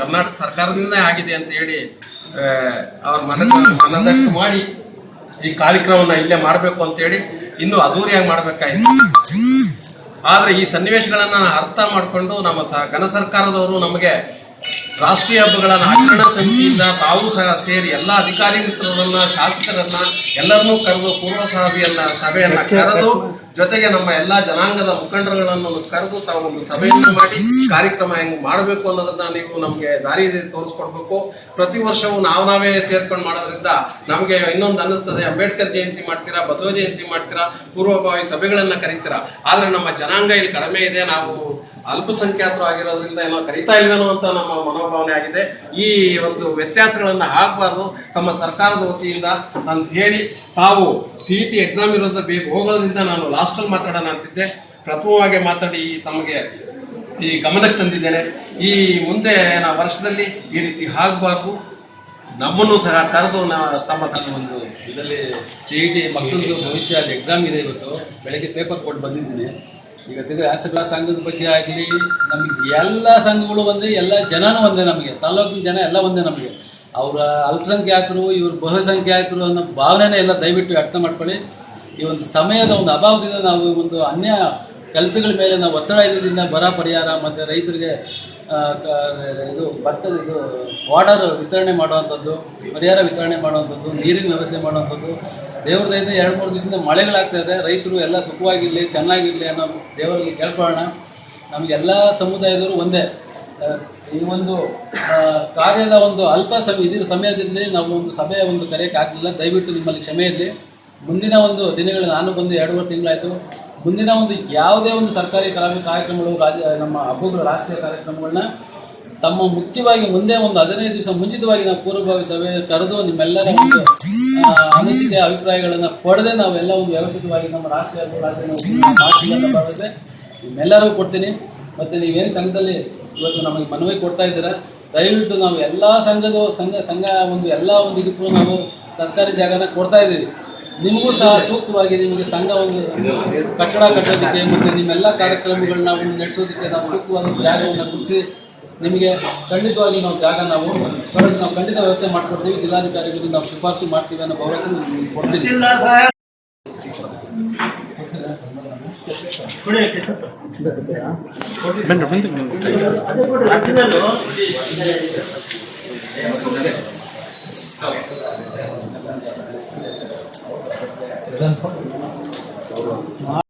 ಕರ್ನಾಟಕ ಸರ್ಕಾರದಿಂದ ಆಗಿದೆ ಅಂತ ಹೇಳಿ ಅವ್ರ ಮನ ಮನದಟ್ಟು ಮಾಡಿ ಈ ಕಾರ್ಯಕ್ರಮವನ್ನು ಇಲ್ಲೇ ಮಾಡಬೇಕು ಅಂತೇಳಿ ಇನ್ನೂ ಅದ್ದೂರಿಯಾಗಿ ಮಾಡಬೇಕಾಯಿತು. ಆದರೆ ಈ ಸನ್ನಿವೇಶಗಳನ್ನು ಅರ್ಥ ಮಾಡಿಕೊಂಡು ನಮ್ಮ ಸ, ಘನ ಸರ್ಕಾರದವರು ನಮಗೆ ರಾಷ್ಟ್ರೀಯ ಹಬ್ಬಗಳನ್ನು ಆಚರಣಾ ಸಮಿತಿಯಿಂದ ತಾವು ಸಹ ಸೇರಿ ಎಲ್ಲ ಅಧಿಕಾರಿ ಮಿತ್ರರನ್ನ, ಶಾಸಕರನ್ನ, ಎಲ್ಲರನ್ನೂ ಕರೆದು ಪೂರ್ವ ಸಭೆಯನ್ನ ಸಭೆಯನ್ನ ಕರೆದು, ಜೊತೆಗೆ ನಮ್ಮ ಎಲ್ಲ ಜನಾಂಗದ ಮುಖಂಡರುಗಳನ್ನು ಕರೆದು ತಾವು ಒಂದು ಸಭೆಯನ್ನು ಮಾಡಿ ಕಾರ್ಯಕ್ರಮ ಹೆಂಗ್ ಮಾಡಬೇಕು ಅನ್ನೋದನ್ನ ನೀವು ನಮಗೆ ದಾರಿ ತೋರಿಸ್ಕೊಡ್ಬೇಕು. ಪ್ರತಿ ವರ್ಷವೂ ನಾವು ನಾವೇ ಸೇರ್ಕೊಂಡು ಮಾಡೋದ್ರಿಂದ ನಮಗೆ ಇನ್ನೊಂದು ಅನ್ನಿಸ್ತದೆ. ಅಂಬೇಡ್ಕರ್ ಜಯಂತಿ ಮಾಡ್ತೀರಾ, ಬಸವ ಜಯಂತಿ ಮಾಡ್ತೀರಾ, ಪೂರ್ವಭಾವಿ ಸಭೆಗಳನ್ನ ಕರೀತೀರಾ. ಆದ್ರೆ ನಮ್ಮ ಜನಾಂಗ ಇಲ್ಲಿ ಕಡಿಮೆ ಇದೆ. ನಾವು ಅಲ್ಪಸಂಖ್ಯಾತರು ಆಗಿರೋದ್ರಿಂದ ಏನೋ ಕರಿತಾ ಇಲ್ವೇನೋ ಅಂತ ನಮ್ಮ ಮನೋಭಾವನೆ ಆಗಿದೆ. ಈ ಒಂದು ವ್ಯತ್ಯಾಸಗಳನ್ನು ಆಗಬಾರ್ದು ತಮ್ಮ ಸರ್ಕಾರದ ವತಿಯಿಂದ ಅಂತ ಹೇಳಿ ತಾವು ಸಿ ಇ ಟಿ ಎಕ್ಸಾಮ್ ಇರೋದ್ರ ಬೇಗ ಹೋಗೋದ್ರಿಂದ ನಾನು ಲಾಸ್ಟಲ್ಲಿ ಮಾತಾಡೋಣ ಅಂತಿದ್ದೆ. ಪ್ರಥಮವಾಗಿ ಮಾತಾಡಿ ತಮಗೆ ಈ ಗಮನಕ್ಕೆ ತಂದಿದ್ದೇನೆ. ಈ ಮುಂದೆ ನಾವು ವರ್ಷದಲ್ಲಿ ಈ ರೀತಿ ಆಗಬಾರ್ದು ನಮ್ಮನ್ನು ಸಹ ಕರೆದು ನಾ ತಮ್ಮ ಸಣ್ಣ ಒಂದು ಇದರಲ್ಲಿ ಸಿ ಇ ಟಿ ಮಕ್ಕಳಿಗೆ ಭವಿಷ್ಯ ಎಕ್ಸಾಮ್ ಇದೆ ಇವತ್ತು. ಬೆಳಗ್ಗೆ ಪೇಪರ್ ಕೊಟ್ಟು ಬಂದಿದ್ದೀನಿ. ಈಗ ತಿರುಗಿ ಕ್ಲಾಸ್ ಸಂಘದ ಬಗ್ಗೆ ಆಗಲಿ, ನಮಗೆ ಎಲ್ಲ ಸಂಘಗಳು ಒಂದೇ, ಎಲ್ಲ ಜನನೂ ಒಂದೇ ನಮಗೆ. ತಾಲೂಕಿನ ಜನ ಎಲ್ಲ ಒಂದೇ ನಮಗೆ. ಅವರ ಅಲ್ಪಸಂಖ್ಯಾತರು, ಇವರು ಬಹುಸಂಖ್ಯಾತರು ಅನ್ನೋ ಭಾವನೆನೇ ಎಲ್ಲ ದಯವಿಟ್ಟು ಅರ್ಥ ಮಾಡ್ಕೊಳ್ಳಿ. ಈ ಒಂದು ಸಮಯದ ಒಂದು ಅಭಾವದಿಂದ ನಾವು ಒಂದು ಅನ್ಯ ಕೆಲಸಗಳ ಮೇಲೆ ನಾವು ಒತ್ತಡ ಇದ್ರಿಂದ ಬರ ಪರಿಹಾರ ಮತ್ತು ರೈತರಿಗೆ ಇದು ಭತ್ತದ ಇದು ವಾಟರ್ ವಿತರಣೆ ಮಾಡುವಂಥದ್ದು, ಪರಿಹಾರ ವಿತರಣೆ ಮಾಡುವಂಥದ್ದು, ನೀರಿನ ವ್ಯವಸ್ಥೆ ಮಾಡುವಂಥದ್ದು ದೇವ್ರ ದಯದಿಂದ ಎರಡು ಮೂರು ದಿವಸದಿಂದ ಮಳೆಗಳಾಗ್ತಾ ಇದೆ. ರೈತರು ಎಲ್ಲ ಸುಖವಾಗಿರಲಿ, ಚೆನ್ನಾಗಿರಲಿ ಅನ್ನೋ ದೇವರಲ್ಲಿ ಕೇಳ್ಕೊಳ್ಳೋಣ. ನಮಗೆಲ್ಲ ಸಮುದಾಯದವರು ಒಂದೇ. ಈ ಒಂದು ಕಾರ್ಯದ ಒಂದು ಅಲ್ಪ ಸಮಯ ಇದ್ರ ಸಮಯದಲ್ಲಿ ನಾವು ಒಂದು ಸಭೆಯ ಒಂದು ಕರೆಯೋಕ್ಕೆ ಆಗಲಿಲ್ಲ. ದಯವಿಟ್ಟು ನಿಮ್ಮಲ್ಲಿ ಕ್ಷಮೆ ಇರಲಿ. ಮುಂದಿನ ಒಂದು ದಿನಗಳು ನಾನು ಬಂದು ಎರಡೂವರೆ ತಿಂಗಳಾಯಿತು. ಮುಂದಿನ ಒಂದು ಯಾವುದೇ ಒಂದು ಸರ್ಕಾರಿ ಕಾರ್ಯ ಕಾರ್ಯಕ್ರಮಗಳು ರಾಜ್ಯ ನಮ್ಮ ಹಬ್ಬಗಳು ರಾಷ್ಟ್ರೀಯ ಕಾರ್ಯಕ್ರಮಗಳನ್ನ ತಮ್ಮ ಮುಖ್ಯವಾಗಿ ಮುಂದೆ ಒಂದು ಹದಿನೈದು ದಿವಸ ಮುಂಚಿತವಾಗಿ ನಾವು ಪೂರ್ವಭಾವಿ ಸಭೆ ಕರೆದು ನಿಮ್ಮೆಲ್ಲರ ಒಂದು ಅಭಿಪ್ರಾಯಗಳನ್ನು ಪಡೆದೇ ನಾವೆಲ್ಲ ಒಂದು ವ್ಯವಸ್ಥಿತವಾಗಿ ನಮ್ಮ ರಾಷ್ಟ್ರೀಯ ಹಾಗೂ ರಾಜ್ಯ ಭರವಸೆ ನಿಮ್ಮೆಲ್ಲರಿಗೂ ಕೊಡ್ತೀನಿ. ಮತ್ತು ನೀವೇನು ಸಂಘದಲ್ಲಿ ಇವತ್ತು ನಮಗೆ ಮನವಿ ಕೊಡ್ತಾ ಇದ್ದೀರಾ, ದಯವಿಟ್ಟು ನಾವು ಎಲ್ಲ ಸಂಘದ ಸಂಘ ಸಂಘ ಒಂದು ಎಲ್ಲ ಒಂದು ಇದಕ್ಕೂ ನಾವು ಸರ್ಕಾರಿ ಜಾಗನ ಕೊಡ್ತಾ ಇದ್ದೀವಿ. ನಿಮಗೂ ಸಹ ಸೂಕ್ತವಾಗಿ ನಿಮಗೆ ಸಂಘ ಒಂದು ಕಟ್ಟಡ ಕಟ್ಟೋದಕ್ಕೆ ಮತ್ತು ನಿಮ್ಮೆಲ್ಲ ಕಾರ್ಯಕ್ರಮಗಳನ್ನ ಒಂದು ನಡೆಸೋದಕ್ಕೆ ನಾವು ಸೂಕ್ತವಾದ ಜಾಗವನ್ನು ಗುರುತಿಸಿ ನಿಮಗೆ ಖಂಡಿತವಾಗಿ ನಾವು ಜಾಗ ನಾವು ನಾವು ಖಂಡಿತ ವ್ಯವಸ್ಥೆ ಮಾಡಿಕೊಡ್ತೀವಿ. ಜಿಲ್ಲಾಧಿಕಾರಿಗಳಿಗೆ ನಾವು ಶಿಫಾರಸು ಮಾಡ್ತೀವಿ ಅನ್ನೋ ಭರವಸೆ ಕೊಡ್ತೀವಿ.